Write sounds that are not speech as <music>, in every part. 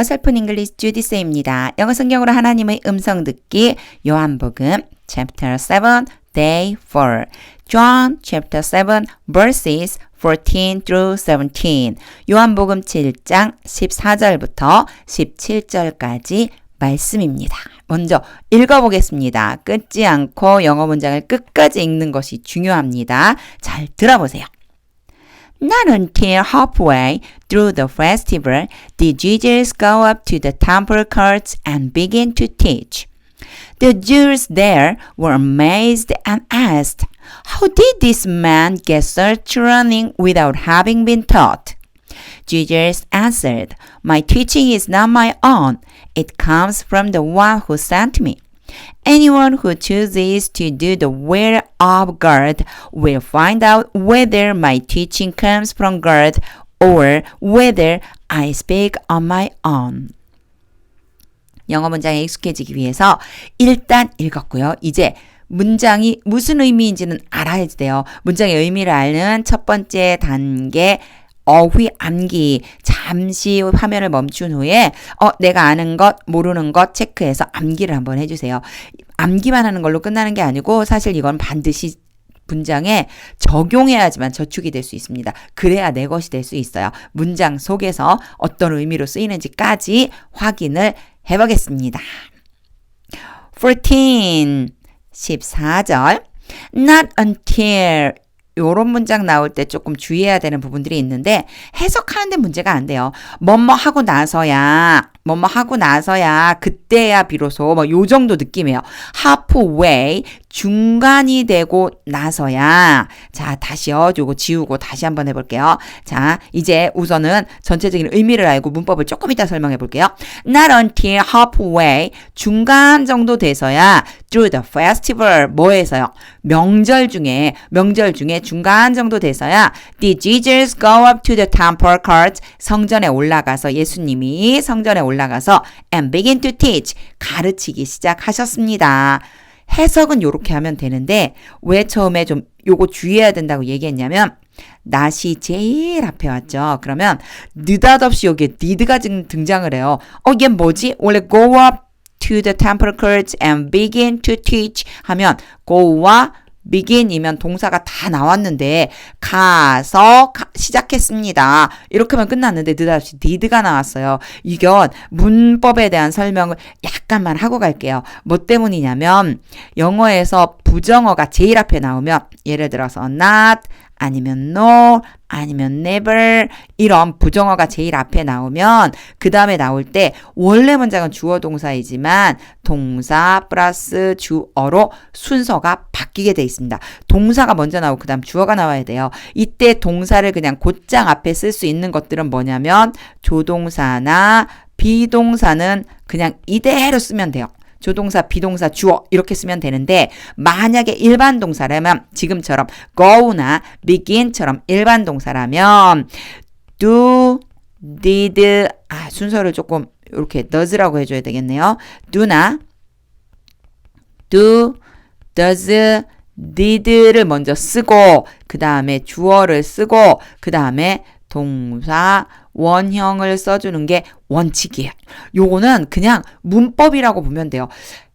어설픈 잉글리시 주디스입니다. 영어 성경으로 하나님의 음성 듣기 요한복음 chapter 7 day 4 John chapter 7 verses 14 through 17 요한복음 7장 14절부터 17절까지 말씀입니다. 먼저 읽어보겠습니다. 끊지 않고 영어 문장을 끝까지 읽는 것이 중요합니다. 잘 들어보세요. Not until halfway through the festival did Jesus go up to the temple courts and begin to teach. The Jews there were amazed and asked, How did this man get such learning without having been taught? Jesus answered, My teaching is not my own, it comes from the one who sent me. Anyone who chooses to do the will of God will find out whether my teaching comes from God or whether I speak on my own. 영어 문장에 익숙해지기 위해서 일단 읽었고요. 이제 문장이 무슨 의미인지는 알아야 돼요. 문장의 의미를 아는 첫 번째 단계 어휘 암기 잠시 화면을 멈춘 후에 어 내가 아는 것 모르는 것 체크해서 암기를 한번 해주세요. 암기만 하는 걸로 끝나는 게 아니고 사실 이건 반드시 문장에 적용해야지만 저축이 될 수 있습니다. 그래야 내 것이 될 수 있어요. 문장 속에서 어떤 의미로 쓰이는지까지 확인을 해보겠습니다. 14 14절 Not until 요런 문장 나올 때 조금 주의해야 되는 부분들이 있는데 해석하는 데 문제가 안 돼요. 뭐뭐 하고 나서야 뭐뭐 하고 나서야 그때야 비로소 뭐 요 정도 느낌이에요. halfway 중간이 되고 나서야 자 다시요 요거 지우고 다시 한번 해볼게요. 자 이제 우선은 전체적인 의미를 알고 문법을 조금 이따 설명해 볼게요. Not until halfway 중간 정도 돼서야 through the festival 뭐에서요? 명절 중에 명절 중에 중간 정도 돼서야 did Jesus go up to the temple court 성전에 올라가서 예수님이 성전에 올라가서 and begin to teach 가르치기 시작하셨습니다. 해석은 이렇게 하면 되는데 왜 처음에 좀 요거 주의해야 된다고 얘기했냐면 낫이 제일 앞에 왔죠. 그러면 느닷없이 여기에 need가 등장을 해요. 어, 이게 뭐지? 원래 go up to the temple courts and begin to teach 하면 go와 begin이면 동사가 다 나왔는데 가서 가, 시작했습니다. 이렇게 하면 끝났는데 느닷없이 did가 나왔어요. 이건 문법에 대한 설명을 약간만 하고 갈게요. 뭐 때문이냐면 영어에서 부정어가 제일 앞에 나오면 예를 들어서 not 아니면 no, 아니면 never 이런 부정어가 제일 앞에 나오면 그 다음에 나올 때 원래 문장은 주어 동사이지만 동사 플러스 주어로 순서가 바뀌게 돼 있습니다. 동사가 먼저 나오고 그 다음 주어가 나와야 돼요. 이때 동사를 그냥 곧장 앞에 쓸 수 있는 것들은 뭐냐면 조동사나 비동사는 그냥 이대로 쓰면 돼요. 조동사, 비동사, 주어 이렇게 쓰면 되는데 만약에 일반 동사라면 지금처럼 go나 begin처럼 일반 동사라면 do, did 아 순서를 조금 이렇게 does라고 해줘야 되겠네요. do나 do, does, did를 먼저 쓰고 그 다음에 주어를 쓰고 그 다음에 동사, 원형을 써주는 게 원칙이에요. 요거는 그냥 문법이라고 보면 돼요.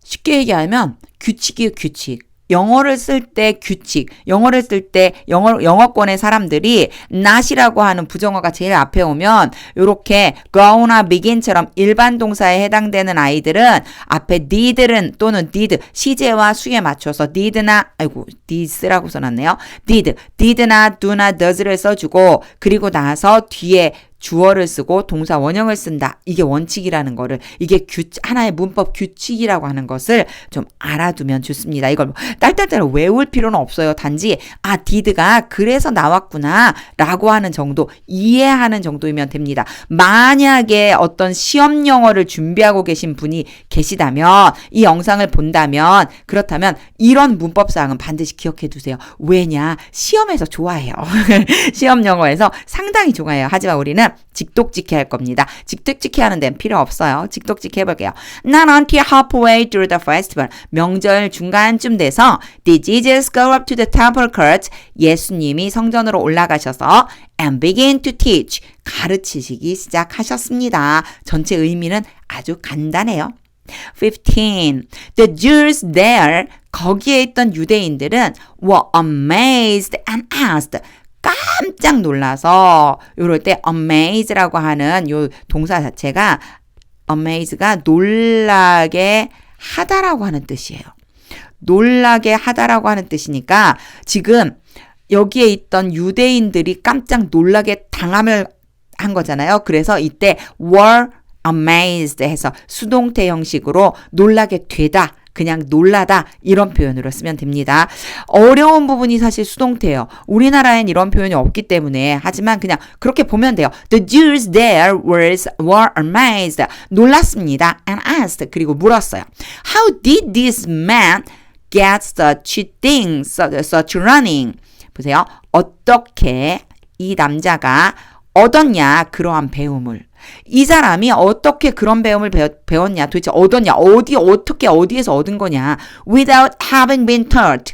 쉽게 얘기하면 규칙이에요, 규칙. 영어를 쓸 때 규칙, 영어를 쓸 때 영어 영어권의 사람들이 not이라고 하는 부정어가 제일 앞에 오면 요렇게 go나 begin처럼 일반 동사에 해당되는 아이들은 앞에 did는 또는 did 시제와 수에 맞춰서 did나 아이고 did라고 써놨네요. did, did나 do나 does를 써주고 그리고 나서 뒤에 주어를 쓰고 동사 원형을 쓴다. 이게 원칙이라는 거를 이게 규 하나의 문법 규칙이라고 하는 것을 좀 알아두면 좋습니다. 이걸 뭐 딸딸딸 외울 필요는 없어요. 단지 아 did가 그래서 나왔구나라고 하는 정도 이해하는 정도이면 됩니다. 만약에 어떤 시험 영어를 준비하고 계신 분이 계시다면 이 영상을 본다면 그렇다면 이런 문법 사항은 반드시 기억해 두세요. 왜냐 시험에서 좋아해요. <laughs> 시험 영어에서 상당히 좋아해요. 하지만 우리는 하면 직독직해 할 겁니다. 직독직해 하는 데는 필요 없어요. 직독직해 해볼게요. Not until halfway through the festival. 명절 중간쯤 돼서 did Jesus go up to the temple court? 예수님이 성전으로 올라가셔서 and begin to teach. 가르치시기 시작하셨습니다. 전체 의미는 아주 간단해요. 15. The Jews there, 거기에 있던 유대인들은 were amazed and asked. 깜짝 놀라서 요럴 때 amazed라고 하는 요 동사 자체가 amaze가 놀라게 하다라고 하는 뜻이에요. 놀라게 하다라고 하는 뜻이니까 지금 여기에 있던 유대인들이 깜짝 놀라게 당함을 한 거잖아요. 그래서 이때 were amazed 해서 수동태 형식으로 놀라게 되다. 그냥 놀라다 이런 표현으로 쓰면 됩니다. 어려운 부분이 사실 수동태예요. 우리나라엔 이런 표현이 없기 때문에 하지만 그냥 그렇게 보면 돼요. The Jews there was, were amazed. 놀랐습니다. And asked. 그리고 물었어요. How did this man get such things, such running? 보세요. 어떻게 이 남자가 얻었냐 그러한 배움을 이 사람이 어떻게 그런 배움을 배웠, 냐? 도대체 얻었냐? 어디 어떻게 어디에서 얻은 거냐? Without having been taught.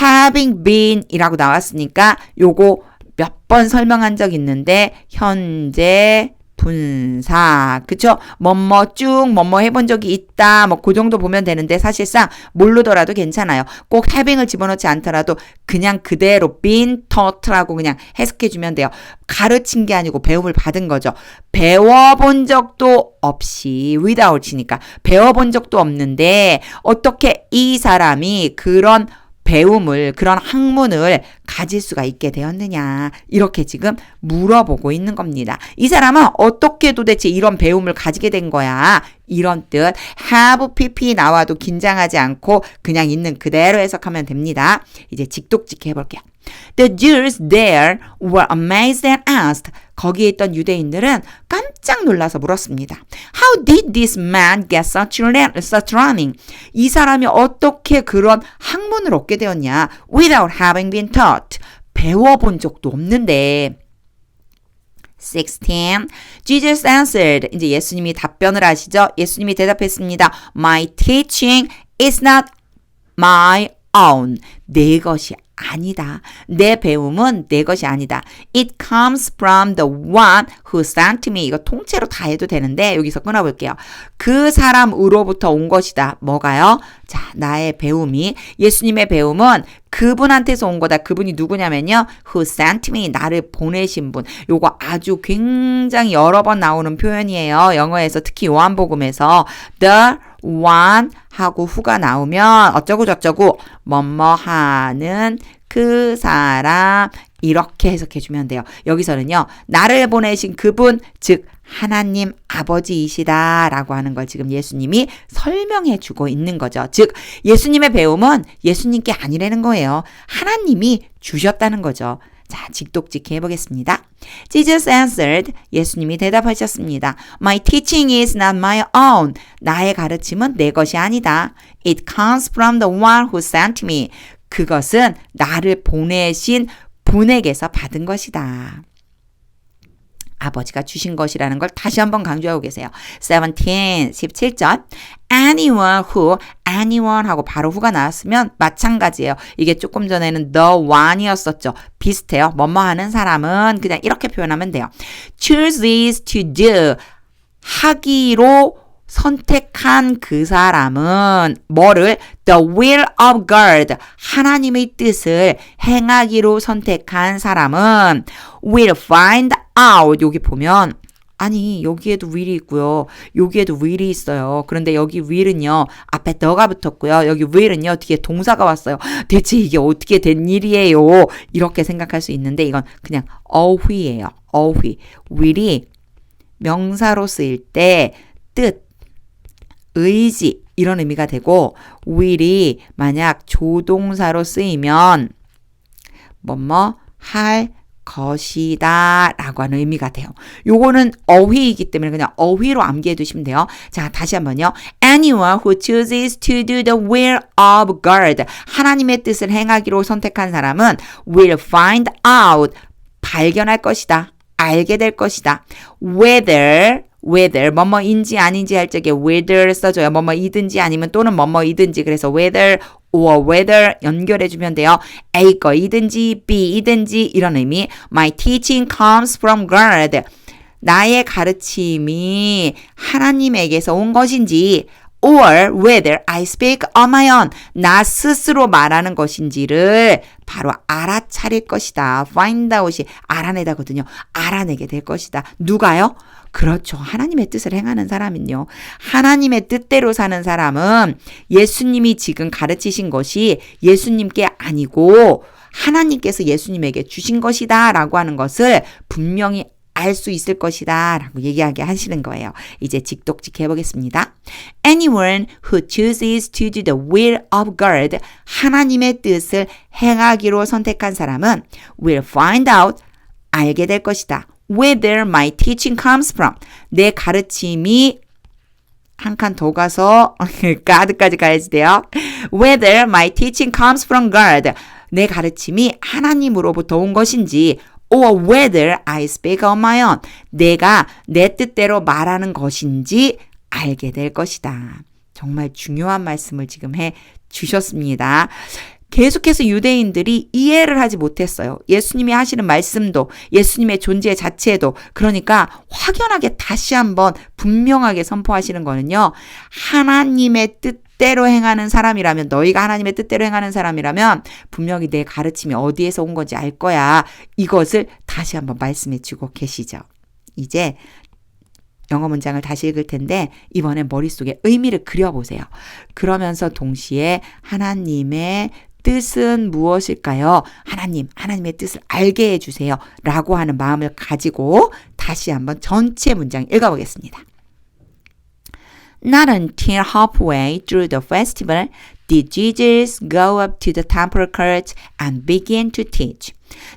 Having been 이라고 나왔으니까 요거 몇 번 설명한 적 있는데 현재 분사. 그쵸? 뭐뭐 쭉 뭐뭐 해본 적이 있다. 뭐 그 정도 보면 되는데 사실상 모르더라도 괜찮아요. 꼭 having을 집어넣지 않더라도 그냥 그대로 been taught라고 그냥 해석해 주면 돼요. 가르친 게 아니고 배움을 받은 거죠. 배워본 적도 없이 without이니까 배워본 적도 없는데 어떻게 이 사람이 그런 배움을 그런 학문을 가질 수가 있게 되었느냐 이렇게 지금 물어보고 있는 겁니다. 이 사람은 어떻게 도대체 이런 배움을 가지게 된 거야? 이런 뜻 have pp 나와도 긴장하지 않고 그냥 있는 그대로 해석하면 됩니다. 이제 직독직 해볼게요. The Jews there were amazed and asked. 거기에 있던 유대인들은 깜짝 놀라서 물었습니다. How did this man get such, such running? 이 사람이 어떻게 그런 학문을 얻게 되었냐? Without having been taught. 배워본 적도 없는데. 16. Jesus answered. 이제 예수님이 답변을 하시죠. 예수님이 대답했습니다. My teaching is not my own. 내 것이 아니다. 내 배움은 내 것이 아니다. It comes from the one who sent me. 이거 통째로 다 해도 되는데 여기서 끊어볼게요. 그 사람으로부터 온 것이다. 뭐가요? 자, 나의 배움이 예수님의 배움은 그분한테서 온 거다. 그분이 누구냐면요. Who sent me. 나를 보내신 분. 요거 아주 굉장히 여러 번 나오는 표현이에요. 영어에서 특히 요한복음에서 the one 하고 후가 나오면 어쩌고 저쩌고 뭐뭐 하는 그 사람 이렇게 해석해 주면 돼요. 여기서는요. 나를 보내신 그분 즉 하나님 아버지이시다라고 하는 걸 지금 예수님이 설명해 주고 있는 거죠. 즉 예수님의 배움은 예수님께 아니라는 거예요. 하나님이 주셨다는 거죠. 자, 직독직해 보겠습니다. Jesus answered. 예수님이 대답하셨습니다. My teaching is not my own. 나의 가르침은 내 것이 아니다. It comes from the one who sent me. 그것은 나를 보내신 분에게서 받은 것이다. 아버지가 주신 것이라는 걸 다시 한번 강조하고 계세요. 17, 17절. anyone who, anyone 하고 바로 후가 나왔으면 마찬가지예요. 이게 조금 전에는 the one이었었죠. 비슷해요. 뭐뭐 하는 사람은 그냥 이렇게 표현하면 돼요. chooses to do. 하기로 선택한 그 사람은 뭐를 the will of God 하나님의 뜻을 행하기로 선택한 사람은 will find out 여기 보면 아니 여기에도 will이 있고요. 여기에도 will이 있어요. 그런데 여기 will은요. 앞에 더가 붙었고요. 여기 will은요. 뒤에 동사가 왔어요. 대체 이게 어떻게 된 일이에요? 이렇게 생각할 수 있는데 이건 그냥 어휘예요. 어휘. will이 명사로 쓰일 때 뜻, 의지 이런 의미가 되고 will이 만약 조동사로 쓰이면 뭐뭐 할 것이다 라고 하는 의미가 돼요. 요거는 어휘이기 때문에 그냥 어휘로 암기해 두시면 돼요. 자, 다시 한번요. Anyone who chooses to do the will of God. 하나님의 뜻을 행하기로 선택한 사람은 will find out. 발견할 것이다. 알게 될 것이다. whether whether 뭐뭐인지 아닌지 할 적에 whether 써줘요. 뭐뭐이든지 아니면 또는 뭐뭐이든지 그래서 whether or whether 연결해 주면 돼요. A 거이든지 B이든지 이런 의미. My teaching comes from God. 나의 가르침이 하나님에게서 온 것인지 or whether I speak on my own 나 스스로 말하는 것인지를 바로 알아차릴 것이다. find out이 알아내다거든요. 알아내게 될 것이다. 누가요? 그렇죠. 하나님의 뜻을 행하는 사람은요. 하나님의 뜻대로 사는 사람은 예수님이 지금 가르치신 것이 예수님께 아니고 하나님께서 예수님에게 주신 것이다 라고 하는 것을 분명히 알 수 있을 것이다 라고 얘기하게 하시는 거예요. 이제 직독직 해보겠습니다. Anyone who chooses to do the will of God, 하나님의 뜻을 행하기로 선택한 사람은 will find out, 알게 될 것이다. Whether my teaching comes from, 내 가르침이 한 칸 더 가서 God까지 가야지 돼요. Whether my teaching comes from God, 내 가르침이 하나님으로부터 온 것인지 or whether I speak on my own, 내가 내 뜻대로 말하는 것인지 알게 될 것이다. 정말 중요한 말씀을 지금 해 주셨습니다. 계속해서 유대인들이 이해를 하지 못했어요. 예수님이 하시는 말씀도, 예수님의 존재 자체도, 그러니까 확연하게 다시 한번 분명하게 선포하시는 거는요, 하나님의 뜻대로 행하는 사람이라면, 너희가 하나님의 뜻대로 행하는 사람이라면, 분명히 내 가르침이 어디에서 온 건지 알 거야. 이것을 다시 한번 말씀해 주고 계시죠. 이제 영어 문장을 다시 읽을 텐데 이번엔 머릿속에 의미를 그려보세요. 그러면서 동시에 하나님의 뜻은 무엇일까요? 하나님, 하나님의 뜻을 알게 해주세요. 라고 하는 마음을 가지고 다시 한번 전체 문장 읽어보겠습니다. Not until halfway through the festival did Jesus go up to the temple court and begin to teach.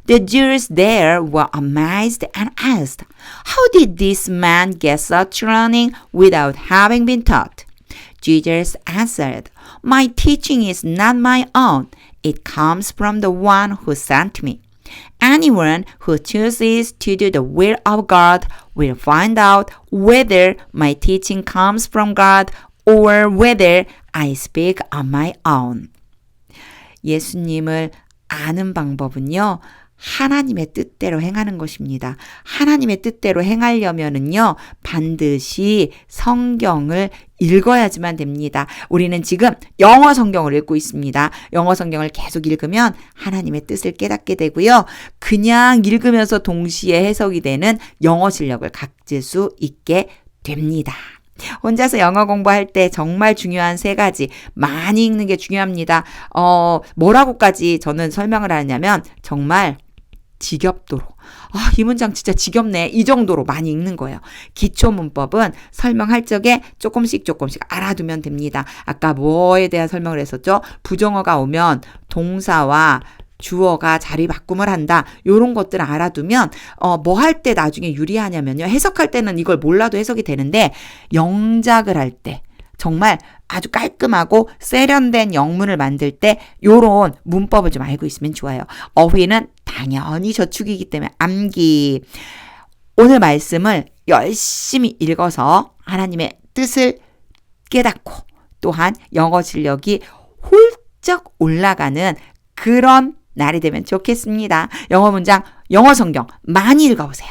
The Jews there were amazed and asked, How did this man get such learning without having been taught? Jesus answered, My teaching is not my own. It comes from the one who sent me. Anyone who chooses to do the will of God will find out whether my teaching comes from God or whether I speak on my own. 예수님을 아는 방법은요. 하나님의 뜻대로 행하는 것입니다. 하나님의 뜻대로 행하려면은요, 반드시 성경을 읽어야지만 됩니다. 우리는 지금 영어 성경을 읽고 있습니다. 영어 성경을 계속 읽으면 하나님의 뜻을 깨닫게 되고요. 그냥 읽으면서 동시에 해석이 되는 영어 실력을 갖을 수 있게 됩니다. 혼자서 영어 공부할 때 정말 중요한 세 가지 많이 읽는 게 중요합니다. 어, 뭐라고까지 저는 설명을 하냐면 정말 지겹도록. 아, 이 문장 진짜 지겹네. 이 정도로 많이 읽는 거예요. 기초 문법은 설명할 적에 조금씩 조금씩 알아두면 됩니다. 아까 뭐에 대한 설명을 했었죠? 부정어가 오면 동사와 주어가 자리 바꿈을 한다. 요런 것들 알아두면 어 뭐 할 때 나중에 유리하냐면요. 해석할 때는 이걸 몰라도 해석이 되는데 영작을 할 때 정말 아주 깔끔하고 세련된 영문을 만들 때 요런 문법을 좀 알고 있으면 좋아요. 어휘는 당연히 저축이기 때문에 암기. 오늘 말씀을 열심히 읽어서 하나님의 뜻을 깨닫고 또한 영어 실력이 훌쩍 올라가는 그런 날이 되면 좋겠습니다. 영어 문장, 영어 성경 많이 읽어보세요.